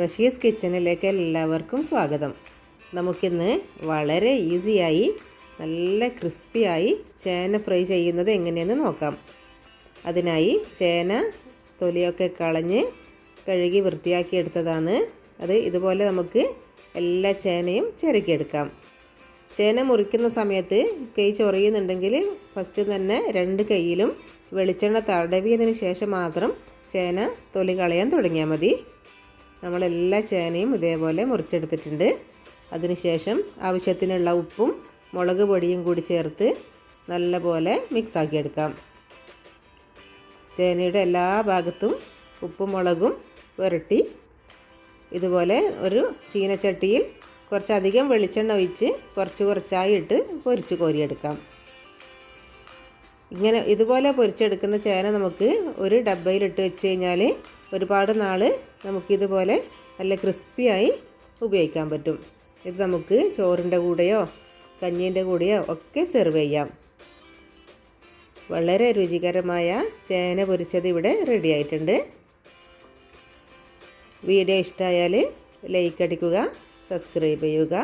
റഷീസ് കിച്ചണിലേക്ക് എല്ലാവർക്കും സ്വാഗതം. നമുക്കിന്ന് വളരെ ഈസിയായി നല്ല ക്രിസ്പിയായി ചേന ഫ്രൈ ചെയ്യുന്നത് എങ്ങനെയെന്ന് നോക്കാം. അതിനായി ചേന തൊലിയൊക്കെ കളഞ്ഞ് കഴുകി വൃത്തിയാക്കി എടുത്തതാണ്. അത് ഇതുപോലെ നമുക്ക് എല്ലാ ചേനയും ചിരക്കിയെടുക്കാം ചേന മുറിക്കുന്ന സമയത്ത് കൈ ചൊറിയുന്നുണ്ടെങ്കിൽ ഫസ്റ്റ് തന്നെ രണ്ട് കൈയിലും വെളിച്ചെണ്ണ തടവിയതിന് ശേഷം മാത്രം ചേന തൊലി കളയാൻ തുടങ്ങിയാൽ മതി. നമ്മളെല്ലാ ചേനയും ഇതേപോലെ മുറിച്ചെടുത്തിട്ടുണ്ട്. അതിനുശേഷം ആവശ്യത്തിനുള്ള ഉപ്പും മുളക് പൊടിയും കൂടി ചേർത്ത് നല്ലപോലെ പോലെ എടുക്കാം ചേനയുടെ എല്ലാ ഭാഗത്തും ഉപ്പും മുളകും പുരട്ടി ഇതുപോലെ ഒരു ചീനച്ചട്ടിയിൽ കുറച്ചധികം വെളിച്ചെണ്ണ ഒഴിച്ച് കുറച്ച് കുറച്ചായിട്ട് പൊരിച്ച് കോരിയെടുക്കാം. ഇങ്ങനെ ഇതുപോലെ പൊരിച്ചെടുക്കുന്ന ചേന നമുക്ക് ഒരു ഡബ്ബയിലിട്ട് വെച്ച് കഴിഞ്ഞാൽ ഒരുപാട് നാൾ നമുക്കിതുപോലെ നല്ല ക്രിസ്പിയായി ഉപയോഗിക്കാൻ പറ്റും. ഇത് നമുക്ക് ചോറിന്റെ കൂടെയോ കഞ്ഞീന്റെ കൂടെയോ ഒക്കെ സെർവ് ചെയ്യാം. വളരെ രുചികരമായ ചേന പൊരിച്ചത് ഇവിടെ റെഡി ആയിട്ടുണ്ട്. വീഡിയോ ഇഷ്ടമായാൽ ലൈക്ക് അടിക്കുക സബ്സ്ക്രൈബ് ചെയ്യുക.